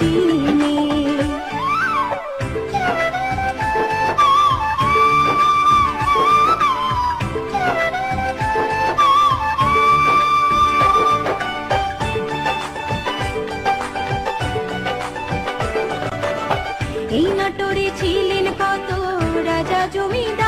এই নাটরে ছিলেন কত রাজা জমিদার।